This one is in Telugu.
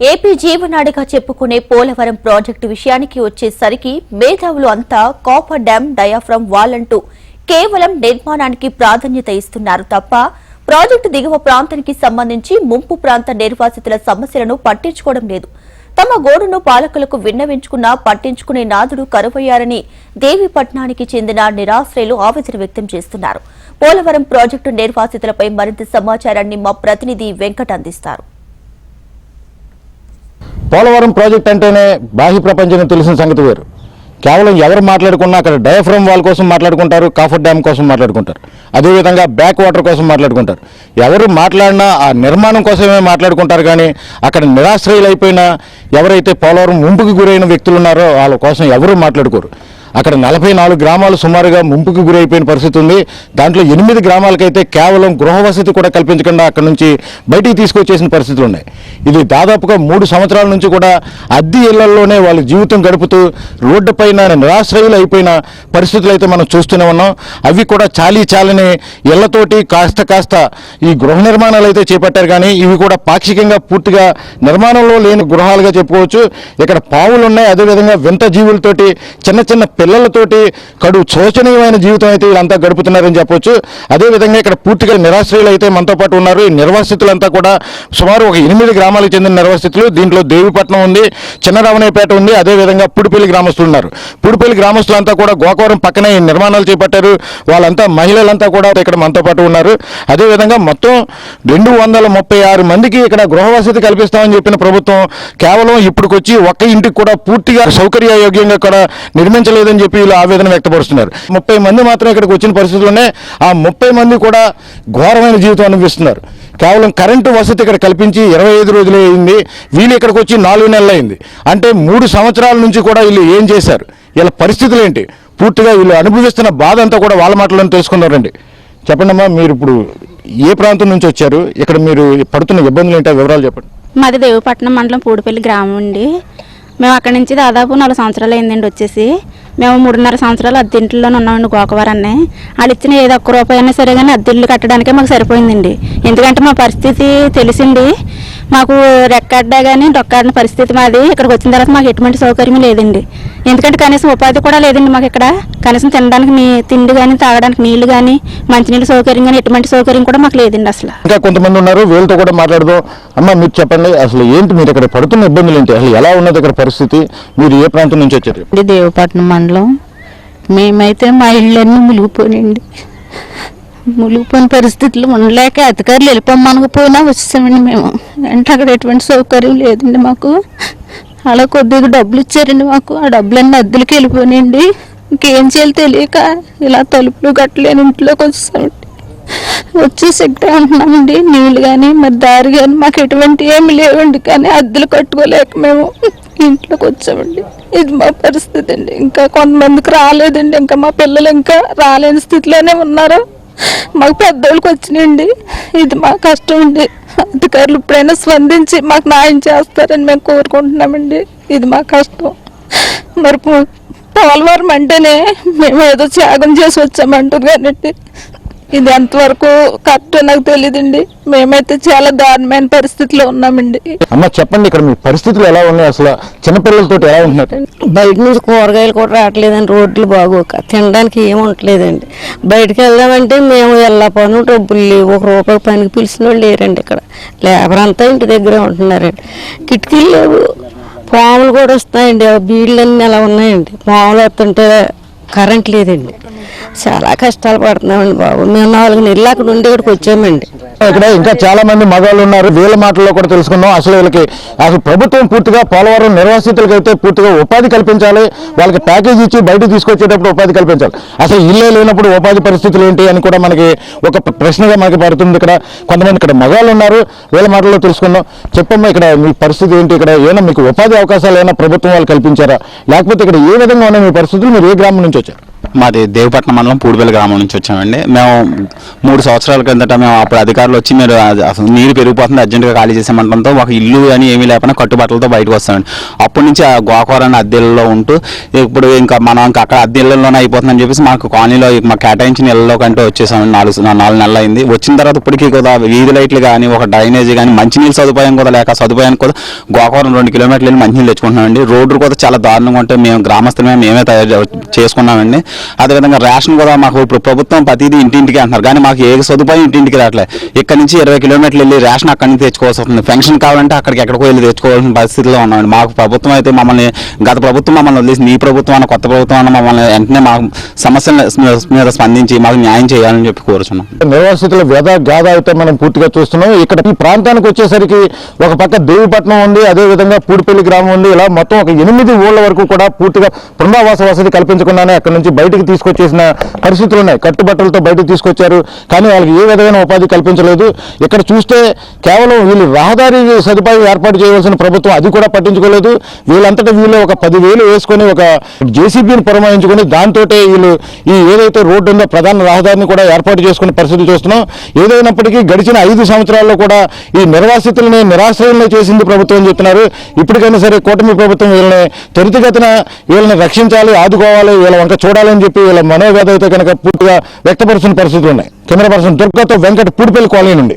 ఏపీ జీవనాడిగా చెప్పుకునే పోలవరం ప్రాజెక్టు విషయానికి వచ్చేసరికి మేధావులు అంతా కాపర్ డ్యాం డయాఫ్రమ్ వాల్ అంటూ కేవలం నిర్మాణానికి ప్రాధాన్యత ఇస్తున్నారు తప్ప ప్రాజెక్టు దిగువ ప్రాంతానికి సంబంధించి ముంపు ప్రాంత నిర్వాసితుల సమస్యలను పట్టించుకోవడం లేదు. తమ గోడును పాలకులకు విన్నవించుకున్నా పట్టించుకునే నాదుడు కరువయ్యారని దేవిపట్నానికి చెందిన నిరాశ్రయులు ఆవేదన వ్యక్తం చేస్తున్నారు. పోలవరం ప్రాజెక్టు నిర్వాసితులపై మరింత సమాచారాన్ని మా ప్రతినిధి వెంకట్ అందిస్తారు. పోలవరం ప్రాజెక్ట్ అంటేనే బాహ్య ప్రపంచం తెలిసిన సంగతి వేరు. కేవలం ఎవరు మాట్లాడుకున్నా అక్కడ డయాఫ్రమ్ వాల్ కోసం మాట్లాడుకుంటారు కాఫర్ డ్యామ్ కోసం మాట్లాడుకుంటారు. అదేవిధంగా బ్యాక్ వాటర్ కోసం మాట్లాడుకుంటారు. ఎవరు మాట్లాడినా ఆ నిర్మాణం కోసమే మాట్లాడుకుంటారు కానీ అక్కడ నిరాశ్రయులైపోయిన ఎవరైతే పోలవరం ముంపుకి గురైన వ్యక్తులు ఉన్నారో వాళ్ళ కోసం ఎవరు మాట్లాడుకోరు. అక్కడ నలభై నాలుగు గ్రామాలు సుమారుగా ముంపుకు గురైపోయిన పరిస్థితి ఉంది. దాంట్లో ఎనిమిది గ్రామాలకైతే కేవలం గృహవసతి కూడా కల్పించకుండా అక్కడ నుంచి బయటికి తీసుకొచ్చేసిన పరిస్థితులు ఉన్నాయి. ఇది దాదాపుగా మూడు సంవత్సరాల నుంచి కూడా అద్దె ఇళ్ళలోనే వాళ్ళ జీవితం గడుపుతూ రోడ్డుపైన నిరాశ్రయులు అయిపోయిన పరిస్థితులు అయితే మనం చూస్తూనే ఉన్నాం. అవి కూడా చాలీ చాలని ఇళ్ళతోటి కాస్త కాస్త ఈ గృహ నిర్మాణాలు అయితే చేపట్టారు కానీ ఇవి కూడా పాక్షికంగా పూర్తిగా నిర్మాణంలో లేని గృహాలుగా చెప్పుకోవచ్చు. ఇక్కడ పావులు ఉన్నాయి. అదేవిధంగా వింత జీవులతోటి చిన్న చిన్న పిల్లలతోటి కడు శోచనీయమైన జీవితం అయితే వీళ్ళంతా గడుపుతున్నారని చెప్పొచ్చు. అదేవిధంగా ఇక్కడ పూర్తిగా నిరాశ్రయులు అయితే మనతో పాటు ఉన్నారు. ఈ నిర్వాసితులంతా కూడా సుమారు ఒక ఎనిమిది గ్రామాలకు చెందిన నిర్వాసితులు. దీంట్లో దేవిపట్నం ఉంది చిన్నరావణయ్యపేట ఉంది అదేవిధంగా పుడిపల్లి గ్రామస్తులు ఉన్నారు. పుడిపల్లి గ్రామస్తులంతా కూడా గోకవరం పక్కనే నిర్మాణాలు చేపట్టారు. వాళ్ళంతా మహిళలంతా కూడా ఇక్కడ మనతో పాటు ఉన్నారు. అదేవిధంగా మొత్తం రెండు వందల ముప్పై ఆరు మందికి ఇక్కడ గృహవసతి కల్పిస్తామని చెప్పిన ప్రభుత్వం కేవలం ఇప్పటికొచ్చి ఒక్క ఇంటికి కూడా పూర్తిగా సౌకర్యయోగ్యంగా కూడా నిర్మించలేదని అని చెప్పి వీళ్ళు ఆవేదన వ్యక్తపరుస్తున్నారు. ముప్పై మంది మాత్రం ఇక్కడికి వచ్చిన పరిస్థితుల్లోనే ఆ ముప్పై మంది కూడా ఘోరమైన జీవితం అనుభవిస్తున్నారు. కేవలం కరెంటు వసతి ఇక్కడ కల్పించి ఇరవై ఐదు రోజులు అయింది. వీళ్ళు ఇక్కడికి వచ్చి నాలుగు నెలలు అయింది. అంటే మూడు సంవత్సరాల నుంచి కూడా వీళ్ళు ఏం చేశారు? వీళ్ళ పరిస్థితులు ఏంటి? పూర్తిగా వీళ్ళు అనుభవిస్తున్న బాధ అంతా కూడా వాళ్ళ మాటలను తెలుసుకున్నారండి. చెప్పండమ్మా మీరు ఇప్పుడు ఏ ప్రాంతం నుంచి వచ్చారు? ఇక్కడ మీరు పడుతున్న ఇబ్బందులు ఏంటో వివరాలు చెప్పండి. మాది దేవపట్నం మండలం పూడిపల్లి గ్రామం అండి. మేము అక్కడి నుంచి దాదాపు నాలుగు సంవత్సరాలు అయిందండి వచ్చేసి. మేము మూడున్నర సంవత్సరాలు అద్దెంట్లోనే ఉన్నామండి గోకవరాన్ని. వాళ్ళు ఇచ్చిన ఏదో ఒక్క రూపాయి అయినా సరే కానీ అద్దెళ్ళు కట్టడానికే మాకు సరిపోయిందండి. ఎందుకంటే మా పరిస్థితి తెలిసింది. మాకు రెక్కడ్డా కానీ డొక్కాడిన పరిస్థితి మాది. ఇక్కడికి వచ్చిన తర్వాత మాకు ఎటువంటి సౌకర్యం లేదండి. ఎందుకంటే కనీసం ఉపాధి కూడా లేదండి మాకు ఇక్కడ. కనీసం తినడానికి నీ తిండి కానీ తాగడానికి నీళ్ళు కానీ మంచినీళ్ళ సౌకర్యం కానీ ఎటువంటి సౌకర్యం కూడా మాకు లేదండి అసలు. ఇంకా కొంతమంది ఉన్నారు వీళ్ళతో కూడా మాట్లాడదాం. అమ్మ మీరు చెప్పండి అసలు ఏంటి మీరు ఇక్కడ పడుతున్న ఇబ్బందులు ఏంటి? అసలు ఎలా ఉన్నది ఇక్కడ పరిస్థితి? మీరు ఏ ప్రాంతం నుంచి వచ్చారు? ఇది దేవపట్నం మండలం. మేమైతే మా ఇళ్ళన్నీ మునిగిపోయినండి మునిగిపోయిన పరిస్థితులు ఉండలేక అధికారులు వెళ్ళిపోమనకపోయినా వచ్చేసామండి మేము. అంటే అక్కడ ఎటువంటి సౌకర్యం లేదండి మాకు. అలా కొద్దిగా డబ్బులు ఇచ్చారండి మాకు. ఆ డబ్బులన్నీ అద్దెలకి వెళ్ళిపోయినాయండి. ఇంకేం చేయాలో తెలియక ఇలా తలుపులు కట్టలేని ఇంట్లోకి వచ్చేసామండి వచ్చేసి ఇక్కడే ఉంటున్నామండి నీళ్ళు కానీ మరి దారి కానీ మాకు ఎటువంటి ఏమి లేవండి. కానీ అద్దెలు కట్టుకోలేక మేము ఇంట్లోకి వచ్చామండి. ఇది మా పరిస్థితి అండి. ఇంకా కొంతమందికి రాలేదండి. ఇంకా మా పిల్లలు ఇంకా రాలేని స్థితిలోనే ఉన్నారు. మాకు పెద్దోళ్ళకి వచ్చినాయండి. ఇది మా కష్టం అండి. అధికారులు ఇప్పుడైనా స్పందించి మాకు న్యాయం చేస్తారని మేము కోరుకుంటున్నామండి. ఇది మా కష్టం. మరి పోలవరం అంటేనే మేము ఏదో త్యాగం చేసి వచ్చామంటారు కానీ ఇది ఎంతవరకు కరెక్ట్ నాకు తెలియదండి మేమైతే చాలా దారుణమైన పరిస్థితిలో ఉన్నామండి. అమ్మ చెప్పండి ఇక్కడ మీ పరిస్థితులు ఎలా ఉన్నాయి? అసలు చిన్నపిల్లలతో ఎలా ఉంటున్నారు? బయట నుంచి కూరగాయలు కూడా రావట్లేదండి. రోడ్లు బాగోక. తినడానికి ఏమి ఉండట్లేదండి. బయటకు వెళ్దామంటే మేము వెళ్ళకపోను డబ్బులు లేవు. ఒక రూపాయి పనికి పిలిచిన వాళ్ళు లేరండి ఇక్కడ. లేబర్ అంతా ఇంటి దగ్గరే ఉంటున్నారండి. కిటికీలు లేవు. పాములు కూడా వస్తున్నాయండి. ఆ బీళ్ళన్నీ అలా ఉన్నాయండి? పాములు వస్తుంటే కరెంట్ లేదండి. చాలా కష్టాలు పడుతున్నామండి బాబు. మేము నాలుగు నెలలు అక్కడ ఉండి ఇక్కడికి వచ్చామండి. ఇక్కడ ఇంకా చాలా మంది మగవాళ్ళు ఉన్నారు. వీళ్ళ మాటల్లో కూడా తెలుసుకున్నాం అసలు వీళ్ళకి అసలు ప్రభుత్వం పూర్తిగా పోలవరం నిర్వాసితులకి అయితే పూర్తిగా ఉపాధి కల్పించాలి. వాళ్ళకి ప్యాకేజ్ ఇచ్చి బయటకు తీసుకొచ్చేటప్పుడు ఉపాధి కల్పించాలి. అసలు ఇల్లే లేనప్పుడు ఉపాధి పరిస్థితులు ఏంటి అని కూడా మనకి ఒక ప్రశ్నగా మనకి పడుతుంది ఇక్కడ. కొంతమంది ఇక్కడ మగవాళ్ళు ఉన్నారు. వీళ్ళ మాటల్లో తెలుసుకున్నాం చెప్పమ్మా ఇక్కడ మీ పరిస్థితి ఏంటి? ఇక్కడ ఏమైనా మీకు ఉపాధి అవకాశాలు ఏమైనా ప్రభుత్వం వాళ్ళు కల్పించారా? లేకపోతే ఇక్కడ ఏ విధంగా ఉన్నాయి మీ పరిస్థితులు? మీరు ఏ గ్రామం నుంచి వచ్చారు మాది దేవపట్నం మండలం పూడిపల్లి గ్రామం నుంచి వచ్చామండి. మేము మూడు సంవత్సరాల కిందట మేము అప్పుడు అధికారులు వచ్చి మీరు అసలు నీరు పెరిగిపోతుంది అర్జెంటుగా ఖాళీ చేసేమంటంతో ఒక ఇల్లు అని ఏమీ లేకుండా కట్టుబట్టలతో బయటకు వస్తామండి. అప్పటి నుంచి ఆ గోకవరం అద్దెల్లో ఉంటూ ఇప్పుడు ఇంకా మనం ఇంకా అక్కడ అద్దె ఇళ్ళలోనే అయిపోతుందని చెప్పేసి మాకు కాలనీలో మాకు కేటాయించిన ఇళ్ళలో కంటే వచ్చేసామండి. నాలుగు నాలుగు నెలలు అయింది. వచ్చిన తర్వాత ఇప్పటికీ కూడా వీధి లైట్లు కానీ ఒక డ్రైనేజ్ కానీ మంచినీళ్ళు సదుపాయం కూడా లేక సదుపాయానికి కూడా గోకవరం రెండు కిలోమీటర్లు వెళ్ళి మంచినీళ్ళు తెచ్చుకుంటున్నామండి. రోడ్డు కూడా చాలా దారుణంగా ఉంటే మేము గ్రామస్తులు మేమే తయారు చేసుకున్నామండి. అదేవిధంగా రేషన్ కూడా మాకు ఇప్పుడు ప్రభుత్వం ప్రతిదీ ఇంటింటికి అంటున్నారు. కానీ మాకు ఏ సదుపాయం ఇంటింటికి రావట్లేదు ఇక్కడ నుంచి ఇరవై కిలోమీటర్లు వెళ్ళి రేషన్ అక్కడి నుంచి తెచ్చుకోవాల్సి వస్తుంది. పెన్షన్ కావాలంటే అక్కడికి ఎక్కడికో వెళ్ళి తెచ్చుకోవాల్సిన పరిస్థితిలో ఉన్నామండి. మాకు ప్రభుత్వం అయితే మమ్మల్ని గత ప్రభుత్వం మమ్మల్ని వదిలేసి నీ ప్రభుత్వం అన్న కొత్త ప్రభుత్వం అన్న మమ్మల్ని వెంటనే మా సమస్యల మీద స్పందించి మాకు న్యాయం చేయాలని చెప్పి కోరుచున్నాం. నిర్వాసితుల వ్యధ గాథ అయితే మనం పూర్తిగా చూస్తున్నాం. ఇక్కడ ఈ ప్రాంతానికి వచ్చేసరికి ఒక పక్క దేవిపట్నం ఉంది అదే విధంగా పూడిపల్లి గ్రామం ఉంది. ఇలా మొత్తం ఒక ఎనిమిది ఊళ్ళ వరకు కూడా పూర్తిగా పునరావాస వసతి కల్పించకుండానే అక్కడ నుంచి బయట బయటికి తీసుకొచ్చేసిన పరిస్థితులు ఉన్నాయి. కట్టుబట్టలతో బయటకు తీసుకొచ్చారు. కానీ వాళ్ళకి ఏ విధమైన ఉపాధి కల్పించలేదు. ఇక్కడ చూస్తే కేవలం వీళ్ళు రహదారి సదుపాయం ఏర్పాటు చేయవలసిన ప్రభుత్వం అది కూడా పట్టించుకోలేదు. వీళ్ళంతటా వీళ్ళు ఒక పదివేలు వేసుకొని ఒక జేసీబీని పురమాయించుకొని దాంతో వీళ్ళు ఈ ఏదైతే రోడ్డు ఉందో ప్రధాన రహదారిని కూడా ఏర్పాటు చేసుకునే పరిస్థితి చూస్తున్నాం. ఏదైనప్పటికీ గడిచిన ఐదు సంవత్సరాల్లో కూడా ఈ నిర్వాసితులని నిరాశ్రయంలో చేసింది ప్రభుత్వం అని చెప్తున్నారు. ఇప్పటికైనా సరే కూటమి ప్రభుత్వం వీళ్ళని త్వరితగతిన వీళ్ళని రక్షించాలి ఆదుకోవాలి వీళ్ళ వంక చూడాలని చెప్పి వీళ్ళ మనోవేద అయితే కనుక పూర్తిగా వ్యక్తపరుస్తున్న పరిస్థితులు ఉన్నాయి. కెమెరా పర్సన్ దుర్గతో వెంకట పూడిపల్లి కాలనీ నుండి.